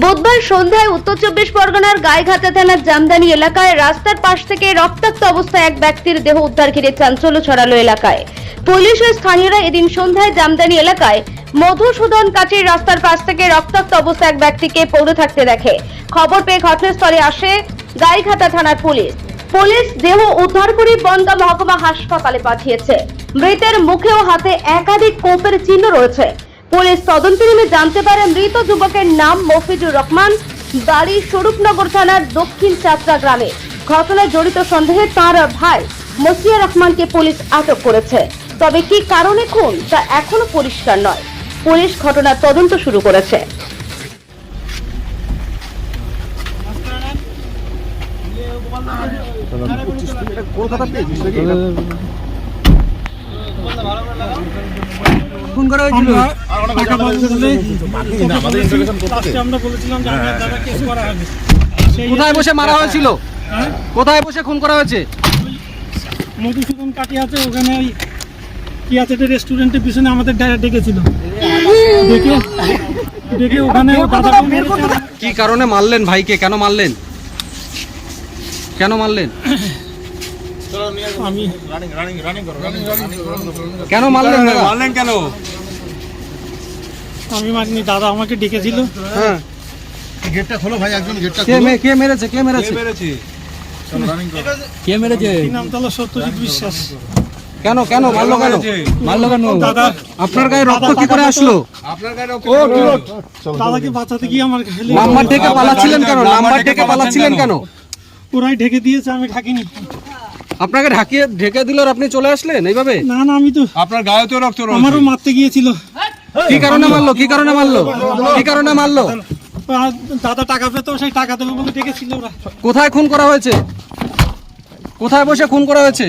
বুধবার সন্ধ্যায় উত্তর চব্বিশ পরগনার গাইঘাটা থানার জামদানি এলাকায় রাস্তার পাশ থেকে রক্তাক্ত অবস্থায় এক ব্যক্তির দেহ উদ্ধার ঘিরে চাঞ্চল্য ছড়ালো এলাকায়। পুলিশ ও স্থানীয়রা এদিন সন্ধ্যায় জামদানি এলাকায় মধুসূদন কাঠির রাস্তার পাশ থেকে রক্তাক্ত অবস্থায় এক ব্যক্তিকে পড়ে থাকতে দেখে। খবর পেয়ে ঘটনাস্থলে আসে গাইঘাটা থানার পুলিশ। পুলিশ দেহ উদ্ধার করে বনগা মহকুমা হাসপাতালে পাঠিয়েছে। মৃতের মুখে ও হাতে একাধিক কোপের চিহ্ন রয়েছে। পুলিশ তদন্ত নেমে জানতে পারে মৃত যুবকের নাম মফিজুর রহমান বাড়ি স্বরূপনগর থানার দক্ষিণ চাত্রা গ্রামে। ঘটনায় জড়িত সন্দেহে তার ভাই মসিয়া রহমানকে পুলিশ আটক করেছে। তবে কি কারণে খুন তা এখনও পরিষ্কার নয়। পুলিশ ঘটনার তদন্ত শুরু করেছে। ফোন করা হয়েছিল? টাকা পাবো আমরা বলেছিলাম যে আমরা দাদা কেস করা হবে কোথায় বসে মারা হয়েছিল? হ্যাঁ? কোথায় বসে খুন করা হয়েছে? মধুসূদন কাটি আছে ওখানে ওই কি আছে একটা রেস্টুরেন্টের পিছনে আমাদের ডেকেছিল। ডেকে ডেকে ওখানে কি কারণে মারলেন ভাইকে? কেন মারলেন? কেন মারলেন? আমি কেন মারলেন মারলেন কেন? আমি মারিনি দাদা আমাকে ডেকেছিল। হ্যাঁ। গেটটা খোলো ভাই একজন গেটটা কে মে- কে মেরেছে কে মেরেছে? মেরেছি? কে মেরেছে? কি নাম তাহলে? সত্যজিৎ বিশ্বাস। কেন কেন? মারলো কেন? মারলো কেন? দাদা। আপনার গায়ে রক্ত কি করে আসলো? আপনার গায়ে দাদাকে বাঁচাতে গিয়ে আমার খালি নাম্বার থেকে পালাচ্ছিলেন কেন? নাম্বার থেকে পালাচ্ছিলেন কেন? ওরাই ঢেকে দিয়েছে আমি ঢাকিনি। আপনাকে ঢাকিয়ে ঢেকে দিল আর আপনি চলে আসলেন? এইভাবে? না না আমি তো আপনার গায়ে তো রক্ত রয়েছে। আমারও মারতে গিয়েছিল। কি কারণে মারলো? কি কারণে মারলো? কি কারণে মারলো? দাদা টাকা পেতো সেই টাকা দেবে বলে ডেকেছিল ওরা। কোথায় খুন করা হয়েছে? কোথায় বসে খুন করা হয়েছে?